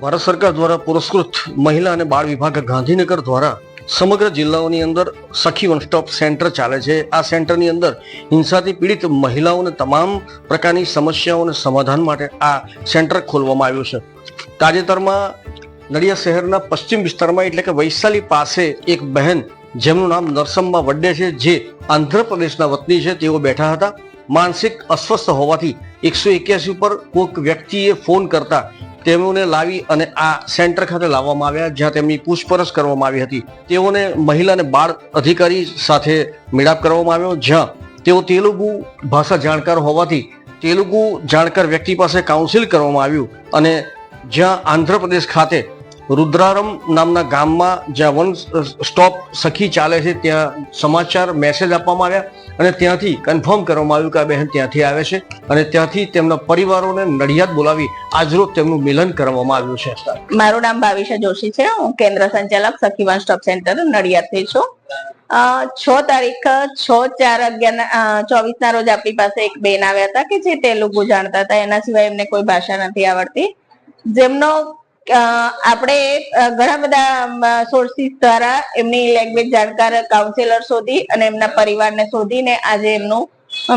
ભારત સરકાર દ્વારા પુરસ્કૃત મહિલા અને બાળ વિભાગ ગાંધીનગર દ્વારા સમગ્ર જિલ્લાઓની અંદર સખી વન સ્ટોપ સેન્ટર ચાલે છે. આ સેન્ટરની અંદર હિંસાથી પીડિત મહિલાઓને તમામ પ્રકારની સમસ્યાઓને સમાધાન માટે આ સેન્ટર ખોલવામાં આવ્યું છે. તાજેતરમાં નડિયાદ શહેરના પશ્ચિમ વિસ્તારમાં એટલે કે વૈશાલી પાસે એક બહેન જેમનું નામ નરસમ્મા વડ્ડે છે, જે આંધ્રપ્રદેશના વતની છે. તેઓ બેઠા હતા. માનસિક અસ્વસ્થ હોવાથી એકસો એક્યાસી ઉપર કોઈક વ્યક્તિએ ફોન કરતા તેઓને લાવી અને આ સેન્ટર ખાતે લાવવામાં આવ્યા, જ્યાં તેમની પૂછપરછ કરવામાં આવી હતી. તેઓને મહિલા અને બાળ અધિકારી સાથે મેળાપ કરવામાં આવ્યો, જ્યાં તેઓ તેલુગુ ભાષા જાણકાર હોવાથી તેલુગુ જાણકાર વ્યક્તિ પાસે કાઉન્સિલ કરવામાં આવ્યું અને જ્યાં આંધ્રપ્રદેશ ખાતે રુદ્રારમ નામના ગામમાં જ્યાં વન સ્ટોપ સખી ચાલે છે, ત્યાં સમાચાર મેસેજ આપવામાં આવ્યા અને ત્યાંથી કન્ફર્મ કરવામાં આવ્યું કે આ બહેન ત્યાંથી આવે છે અને ત્યાંથી તેમના પરિવારોને નડિયાદ બોલાવી આજરોજ તેમનું મિલન કરવામાં આવ્યું છે. મારું નામ ભાવિશા જોશી છે. હું કેન્દ્ર સંચાલક સખી વન સ્ટોપ સેન્ટર નડિયાદથી છું. છ તારીખ, છ ચાર અગિયાર ચોવીસ ના રોજ આપણી પાસે એક બેન આવ્યા હતા કે જે તેલુગુ જાણતા હતા. એના સિવાય એમને કોઈ ભાષા નથી આવડતી. જેમનો આપણે ઘણા બધા સોર્સિસ દ્વારા એમની લેંગ્વેજ જાણકાર કાઉન્સેલર શોધી અને એમના પરિવારને શોધીને આજે એમનું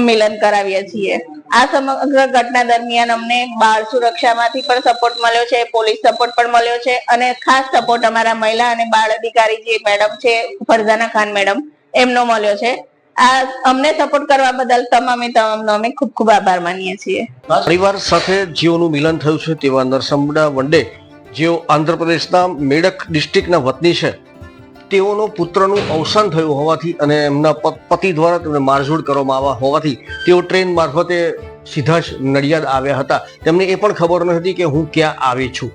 મિલન કરાવીએ છીએ. આ સમગ્ર ઘટના દરમિયાન અમને બાળ સુરક્ષામાંથી પણ સપોર્ટ મળ્યો છે પોલીસ સપોર્ટ પણ મળ્યો છે અને ખાસ સપોર્ટ અમારા મહિલા અને બાળ અધિકારી જે મેડમ છે ફરજાના ખાન મેડમ એમનો મળ્યો છે. આ અમને સપોર્ટ કરવા બદલ તમામે તમામનો અમે ખૂબ ખૂબ આભાર માનીએ છીએ. પરિવાર સાથે જેઓનું મિલન થયું છે તેવા નરસમડા વંડે જેઓ આંધ્રપ્રદેશના મેડક ડિસ્ટ્રિક્ટના વતની છે, તેઓનો પુત્રનું અવસાન થયું હોવાથી અને એમના પતિ દ્વારા તેમને મારઝૂડ કરવામાં આવ્યા હોવાથી તેઓ ટ્રેન મારફતે સીધા જ નડિયાદ આવ્યા હતા. તેમને એ પણ ખબર ન હતી કે હું ક્યાં આવી છું.